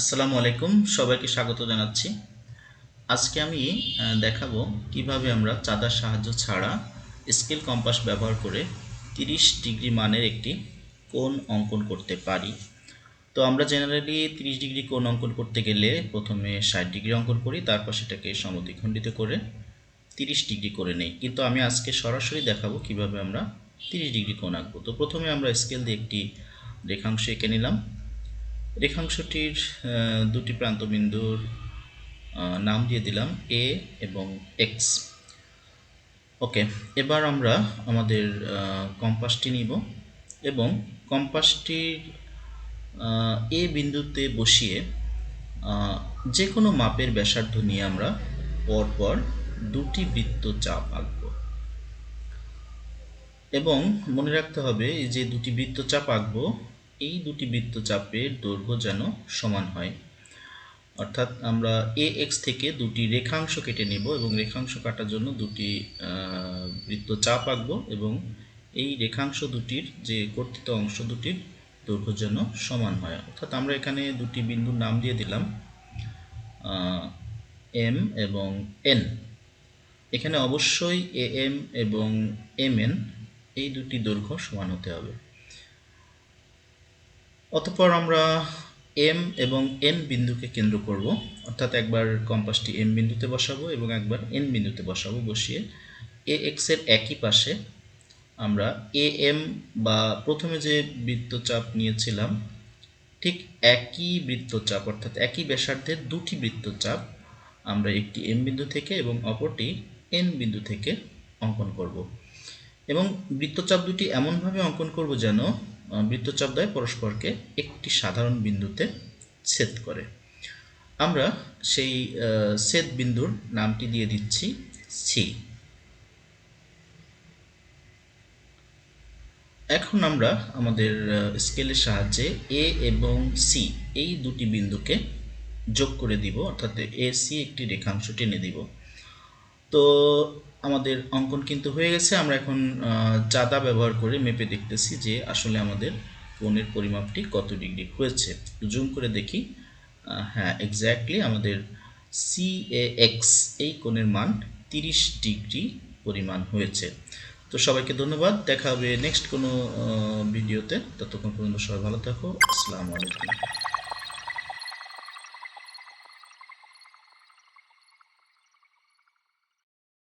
আসসালামু আলাইকুম, সবাইকে স্বাগত জানাচ্ছি। আজকে আমি দেখাবো কীভাবে আমরা চাঁদার সাহায্য ছাড়া স্কেল কম্পাস ব্যবহার করে 30 ডিগ্রি মানের একটি কোণ অঙ্কন করতে পারি। তো আমরা জেনারেলি 30 ডিগ্রি কোণ অঙ্কন করতে গেলে প্রথমে 60 ডিগ্রি অঙ্কন করি, তারপর সেটাকে সমদ্বিখণ্ডিত করে 30 ডিগ্রি করে নেই। কিন্তু আমি আজকে সরাসরি দেখাবো কীভাবে আমরা 30 ডিগ্রি কোণ আঁকবো। তো প্রথমে আমরা স্কেল দিয়ে একটি রেখাংশ এঁকে নিলাম। রেখাংশটির দুটি প্রান্তবিন্দুর নাম দিয়ে দিলাম এ এবং এক্স ওকে এবার আমরা আমাদের কম্পাসটি নিব এবং কম্পাসটির এ বিন্দুতে বসিয়ে যে কোনো মাপের ব্যাসার্ধ নিয়ে আমরা পরপর দুটি বৃত্ত চাপ আঁকব এবং মনে রাখতে হবে যে দুটি বৃত্তচাপ আঁকবো এই দুটি বৃত্তচাপের দৈর্ঘ্য যেন সমান হয়। অর্থাৎ আমরা এ এক্স থেকে দুটি রেখাংশ কেটে নেব এবং রেখাংশ কাটার জন্য দুটি বৃত্তচাপ আঁকবো এবং এই রেখাংশ দুটির যে কর্তিত অংশ দুটির দৈর্ঘ্য যেন সমান হয়। অর্থাৎ আমরা এখানে দুটি বিন্দুর নাম দিয়ে দিলাম এম এবং এন এখানে অবশ্যই এ এম এবং এম এন এই দুটি দৈর্ঘ্য সমান হতে হবে। অতঃপর আমরা এম এবং এন বিন্দুকে কেন্দ্র করব। অর্থাৎ একবার কম্পাসটি এম বিন্দুতে বসাবো এবং একবার এন বিন্দুতে বসাবো বসিয়ে এ এক্সের একই পাশে আমরা এ এম বা প্রথমে যে বৃত্তচাপ নিয়েছিলাম, ঠিক একই বৃত্তচাপ, অর্থাৎ একই ব্যাসার্ধের দুটি বৃত্তচাপ আমরা একটি এম বিন্দু থেকে এবং অপরটি এন বিন্দু থেকে অঙ্কন করব। এবং বৃত্তচাপ দুটি এমনভাবে অঙ্কন করব যেন আহ, বৃত্তচাপ পরস্পরকে একটি সাধারণ বিন্দুতে ছেদ করে। আমরা সেই ছেদ বিন্দুর নামটি দিয়ে দিচ্ছি সি এখন আমরা আমাদের স্কেলের সাহায্যে এ এবং সি এই দুটি বিন্দুকে যোগ করে দিব অর্থাৎ এ সি একটি রেখাংশ টেনে দিব। তো আমাদের অঙ্কন কিন্তু হয়ে গেছে। আমরা এখন চাঁদা ব্যবহার করে মেপে দেখতেছি যে আসলে আমাদের কোণের পরিমাপটি কত ডিগ্রি হয়েছে। জুম করে দেখি। হ্যাঁ এক্স্যাক্টলি আমাদের সি এক্স এই কোণের মান তিরিশ ডিগ্রি পরিমাণ হয়েছে। তো সবাইকে ধন্যবাদ। দেখা হবে নেক্সট কোনো ভিডিওতে। ততক্ষণ পর্যন্ত সবাই ভালো থাকো। আসসালামু আলাইকুম।